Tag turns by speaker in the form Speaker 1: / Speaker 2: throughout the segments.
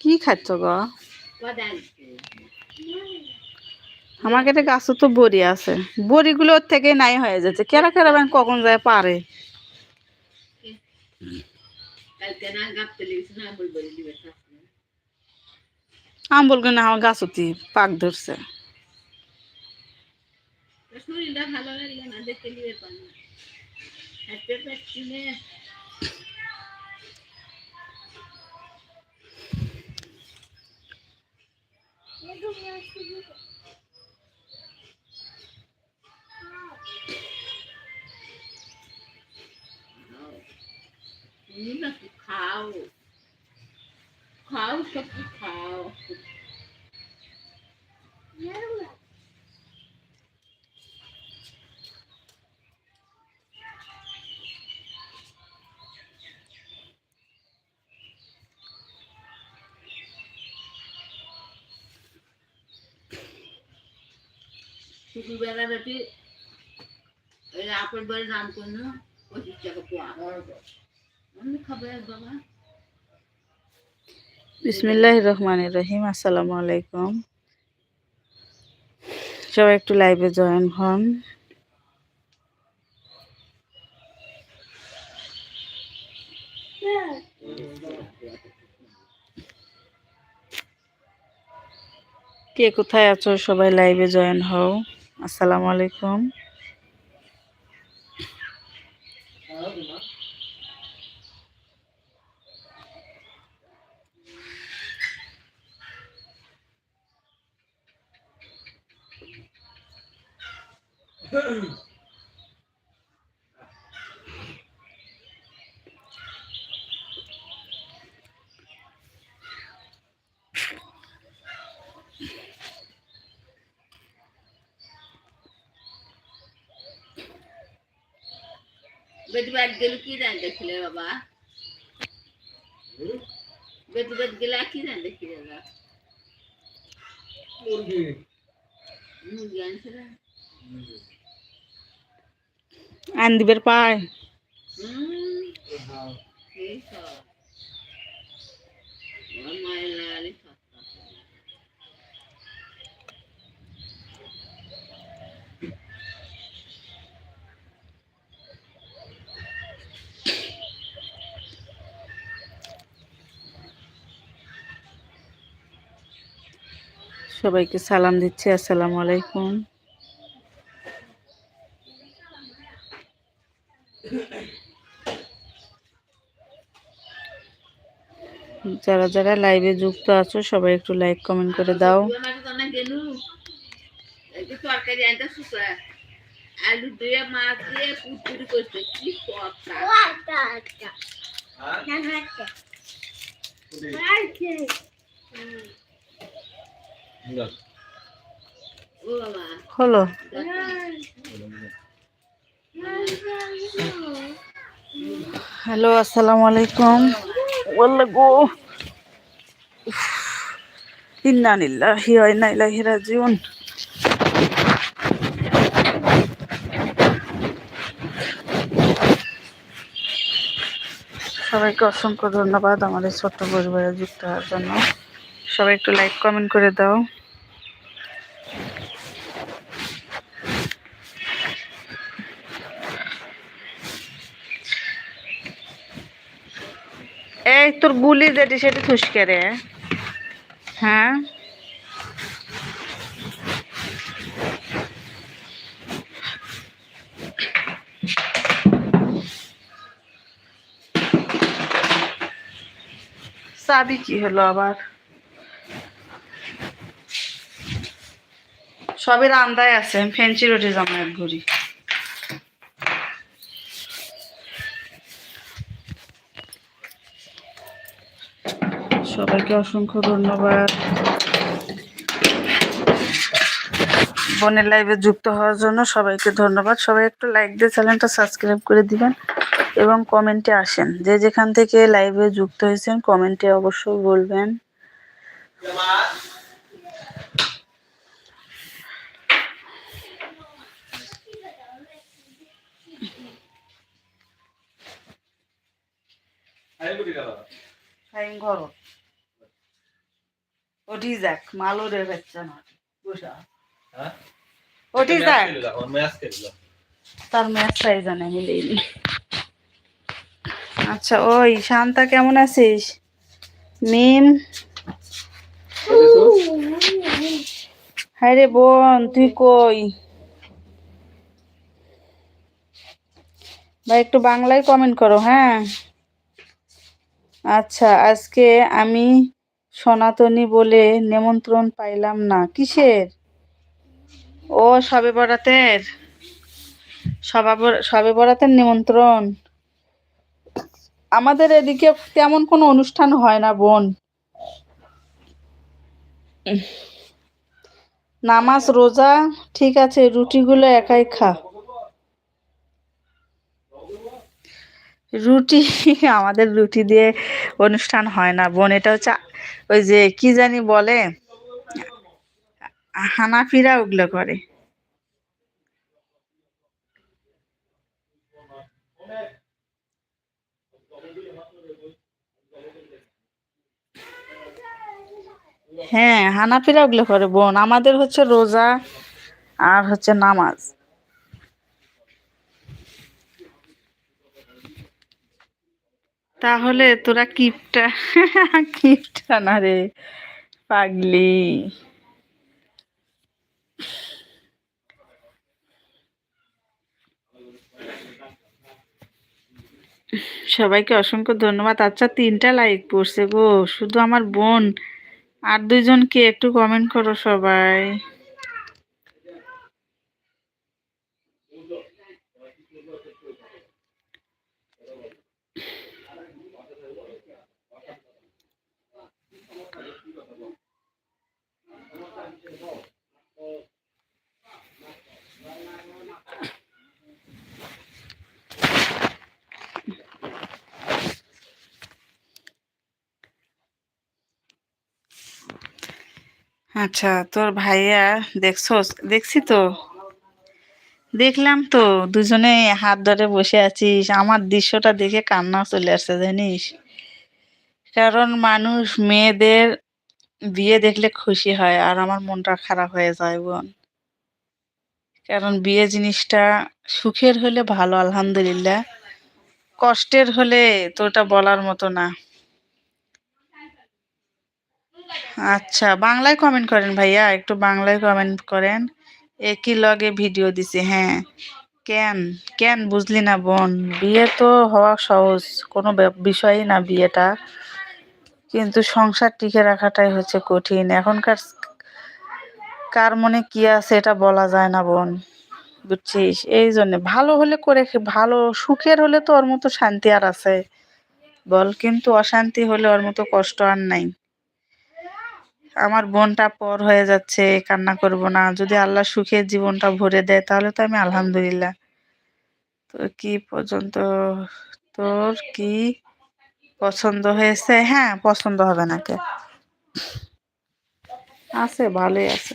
Speaker 1: কি খাচ্ছ গো? আমার কাছে গাছও তো বড়ি আছে। বড়িগুলো ওর থেকে নাই হয়ে যাচ্ছে। কেরা কেরা ব্যাংক কখন যায় পারে? আম বলব না আমার গাছতি পাক ধরছে।
Speaker 2: শরীরটা ভালো লাগলে না, দেখতে পান না হাঁটতে পারছি না তুমি না কি খাও খাও সব কি খাও বেটি বলে টাকা পোয়া খাবার বাবা?
Speaker 1: বিসমিল্লাহ রহমান রহিম, আসসালামু আলাইকুম। সবাই একটু লাইভে জয়েন হন। কে কোথায় আছো? সবাই লাইভে জয়েন হও। আসসালামু আলাইকুম।
Speaker 2: কি জান দেখলে বাবা বেটি বাদ গেলে কি জান দেখলে বাবা মুরগি আনছিল
Speaker 1: আন দিবের পায়
Speaker 2: হুম এই সব ওর মায়ের লাগালে সস্তা
Speaker 1: সবাইকে সালাম দিচ্ছি আসসালামু আলাইকুম। যারা যারা লাইভে যুক্ত আছো সবাই একটু লাইক কমেন্ট করে দাও।
Speaker 2: আলু দিয়ে মাছ দিয়ে কুচুরি করছে কি কথা
Speaker 1: হলো হ্যালো আসসালামু আলাইকুম ওয়াল্লা গো ইন্না লিল্লাহি ওয়া ইন্না ইলাইহি রাজিউন সবাইকে অসংখ্য ধন্যবাদ আমাদের ছোট্ট পরিবারে যুক্ত হওয়ার জন্য। সবাই একটু লাইক কমেন্ট করে দাও। এই, তোর গুলি যেটি, সেটি খুশকে রে? হ্যাঁ? চাবি কি হলো আবার? সবই রান্দায় আছে ফেন্সি রুটি এক ঘুরি সবাইকে অসংখ্য ধন্যবাদ। বোনের লাইভে যুক্ত হওয়ার জন্য সবাইকে ধন্যবাদ। সবাই একটু লাইক দিয়ে চ্যানেলটা সাবস্ক্রাইব করে দিবেন এবং কমেন্টে আসেন। যে যেখান থেকে লাইভে যুক্ত হয়েছেন কমেন্টে অবশ্যই বলবেন। ফাইন ঘর। ওটি যাক মালো রে বাচ্চা না বুঝা? ওটি যাক তার ম্যাচটাই জানে মিলেইনি আচ্ছা ওই শান্তা কেমন আছিস? মিম? হায় রে বোন তুই কই? ভাই একটু বাংলায় কমেন্ট করো হ্যাঁ? আচ্ছা আজকে আমি সনাতনী বলে নিমন্ত্রণ পাইলাম না। কিসের? ও, সবে বরাতের। সবা বর- সবে বরাতের নিমন্ত্রণ। আমাদের এদিকে তেমন কোনো অনুষ্ঠান হয় না, বোন। নামাজ, রোজা, ঠিক আছে, রুটিগুলো একাই খা। রুটি, আমাদের রুটি দিয়ে অনুষ্ঠান হয় না। বোন, এটা হচ্ছে ওই যে কি জানি বলে, হানাফিরা ওগুলো করে। হ্যাঁ হানাফিরা ওগুলো করে। বোন, আমাদের হচ্ছে রোজা আর হচ্ছে নামাজ। তাহলে তোরা কিপটা কিপটা না রে, পাগলি। সবাইকে অসংখ্য ধন্যবাদ। আচ্ছা তিনটা লাইক পড়ছে গো, শুধু আমার বোন। আর দুইজনকে একটু কমেন্ট করো সবাই। আচ্ছা তোর ভাইয়া দেখছোস? দেখছি তো। দেখলাম তো, দুজনে হাত ধরে বসে আছিস। আমার দৃশ্যটা দেখে কান্না চলে আসছে, জানিস? কারণ মানুষ মেয়েদের বিয়ে দেখলে খুশি হয় আর আমার মনটা খারাপ হয়ে যায়, বোন। কারণ বিয়ে জিনিসটা সুখের হলে ভালো, আলহামদুলিল্লাহ। কষ্টের হলে তো ওটা বলার মতো না। আচ্ছা বাংলায় কমেন্ট করেন ভাইয়া, একটু বাংলায় কমেন্ট করেন। একই লগে ভিডিও দিছে হ্যাঁ। কেন? কেন বুঝলি না বোন? বিয়ে তো হওয়া সহজ, কোনো বিষয়ই না বিয়েটা। কিন্তু সংসার টিকে রাখাটাই হচ্ছে কঠিন। এখনকার কার মনে কি আছে এটা বলা যায় না বোন, বুঝছিস? এই জন্য ভালো হলে করে ভালো, সুখের হলে তো ওর মতো শান্তি আর আছে। বল, কিন্তু অশান্তি হলে ওর মতো কষ্ট আর নাই। আমার বোনটা পর হয়ে যাচ্ছে, কান্না করব না। যদি আল্লাহ সুখের জীবনটা ভরে দেয়, তাহলে তো আমি আলহামদুলিল্লাহ। তো কি পর্যন্ত তোর কি পছন্দ হয়েছে? হ্যাঁ পছন্দ হবে নাকি? আছে, ভালোই আছে।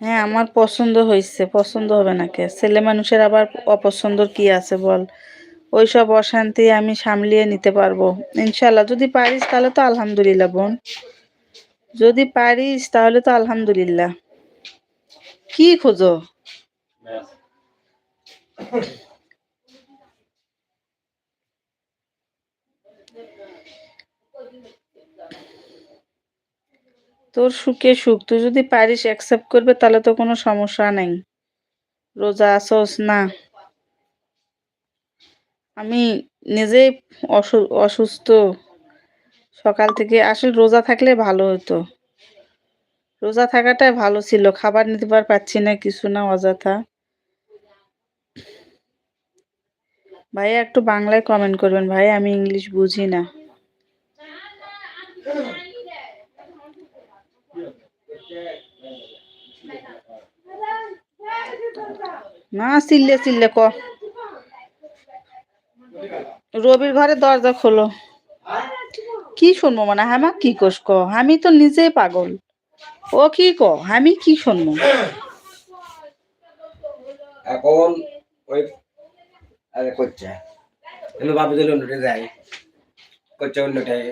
Speaker 1: হ্যাঁ আমার পছন্দ হয়েছে পছন্দ হবে নাকি ছেলে মানুষের আবার অপছন্দর কি আছে বল? ওই সব অশান্তি আমি সামলিয়ে নিতে পারব। ইনশাল্লাহ যদি পারিস তাহলে তো আলহামদুলিল্লাহ বোন। যদি পারিস তাহলে তো আলহামদুলিল্লাহ। কি খোঁজো? তোর সুখে সুখ। তুই যদি পারিস অ্যাকসেপ্ট করবে, তাহলে তো কোনো সমস্যা নেই। রোজা আসোস না। আমি নিজেই অসু- অসুস্থ। সকাল থেকে, আসলে রোজা থাকলে ভালো হতো। রোজা থাকাটাই ভালো ছিল। খাবার নিতে পার পাচ্ছি না, কিছু না, অযথা। ভাইয়া একটু বাংলায় কমেন্ট করবেন। ভাই আমি ইংলিশ বুঝি না। না চিল্লে চিল্লে ক। রবির ঘরে দরজা খোলো। কি শুনব মানে? হামা কি কোস ক? আমি তো নিজেই পাগল। ও কি ক? আমি কি শুনব?
Speaker 3: এখন ওই আরে করছে বাবু দিল অন্যটে যাই। করছে অন্যটায়।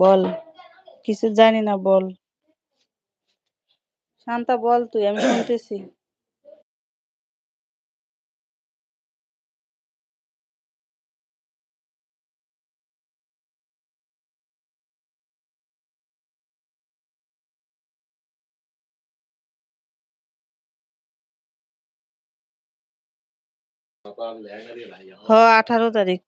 Speaker 3: বল
Speaker 1: কিছু জানি না বল। শান্তা বল তুই আমি শুনতেছি। হ আঠারো তারিখ।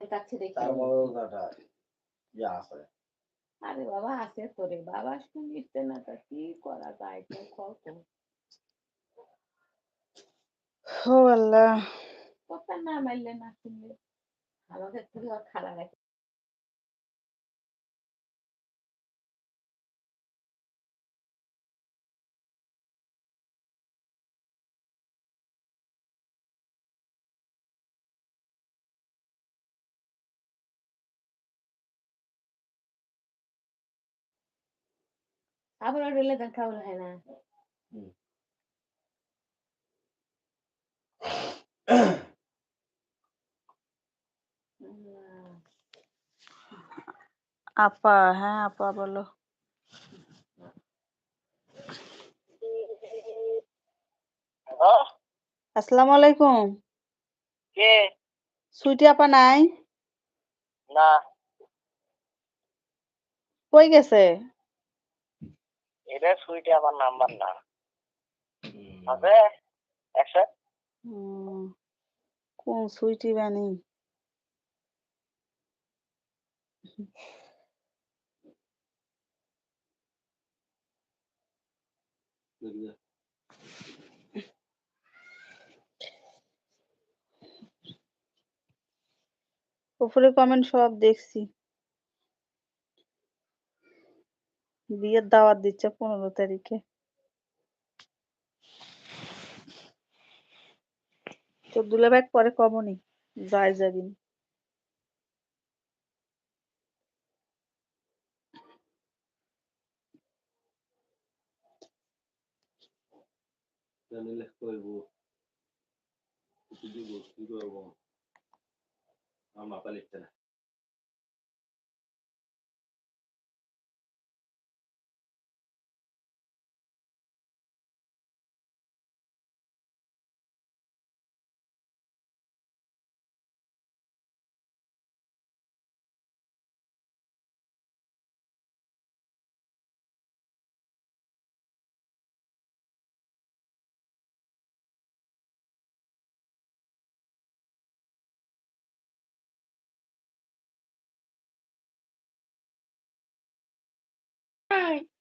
Speaker 2: কাছে দেখি।
Speaker 3: তার মনোজাটা ইয়া আছে।
Speaker 2: আরে বাবা আছে তোরে। বাবা শুনিস না তা কি করা যায় তো কত
Speaker 1: ও আল্লাহ।
Speaker 2: কথা না মারলে না শুনলে। আমাদের আর খারাপ আবার রেলে দেন খাওয়া হয় না
Speaker 1: আপা হ্যাঁ আপা বলো আসসালামু আলাইকুম
Speaker 4: কে
Speaker 1: সুইটি আপা নাই
Speaker 4: না
Speaker 1: কই গেছে
Speaker 4: এটা সুইটে আমার নাম্বার না। আছে একশো?
Speaker 1: কোন সুইটি বানি উপরে কমেন্ট সব দেখছি। বিয়ের দাওয়াত দিচ্ছে পনেরো তারিখে। তো দুলাভাই পরে কমনি যায় যাবিন
Speaker 5: আমার মাথা না।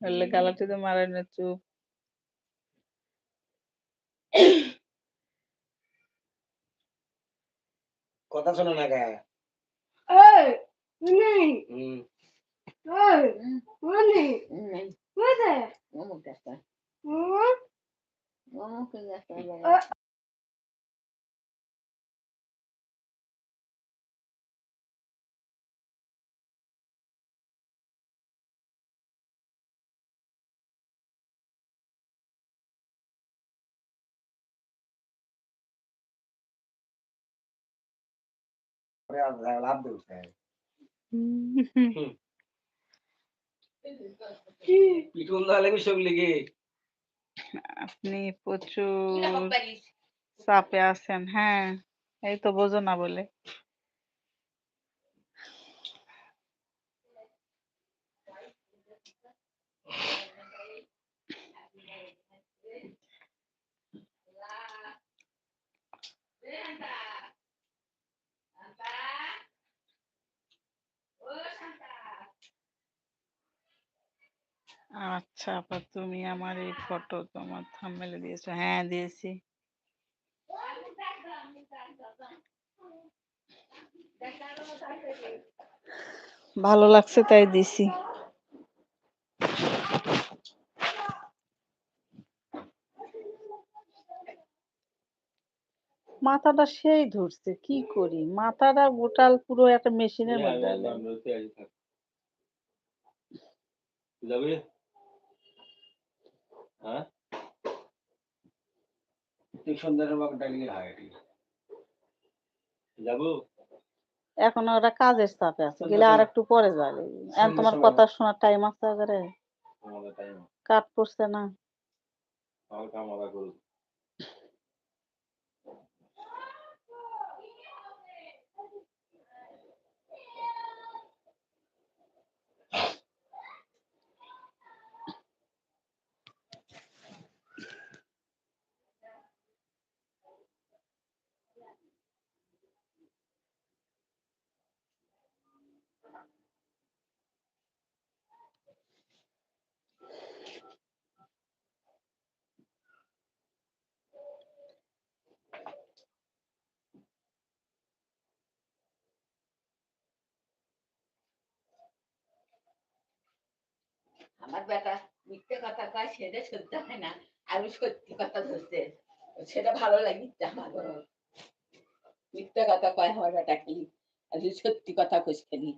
Speaker 1: এলে গালাটিতে মারে না চুপ
Speaker 3: কথা শোনো না কে
Speaker 2: ওই,
Speaker 3: আর লাভ দিচ্ছে পিটুন না লাগবে সব লিগে
Speaker 1: আপনি প্রচুর
Speaker 2: কি রকম পারিস?
Speaker 1: চাপে আছেন হ্যাঁ এই তো বোঝো না বলে আচ্ছা আপা তুমি আমার এই ফটো তোমার থাম্বনেলে দিয়েছ। হ্যাঁ দিয়েছি। ভালো লাগছে তাই দিছি। মাথাটা সেই ধরছে কি করি? মাথাটা গোটাল পুরো একটা মেশিনের মধ্যে।
Speaker 5: যাবে? হ্যাঁ?
Speaker 3: তুই সন্ধ্যার হয়
Speaker 5: যাব?
Speaker 1: এখন ওরা কাজের চাপে আছে গেলে আর একটু পরে যাবে এখন তোমার কথা শোনার টাইম আছে আগে কাট পড়ছে না।
Speaker 5: কাম করব।
Speaker 2: কয় সেটা সহ্য হয় না। আমি সত্যি কথা ধরছে সেটা ভালো লাগে আমার মিথ্যা কথা কয় বেটা কি? আমি সত্যি কথা খুঁজতে খেলি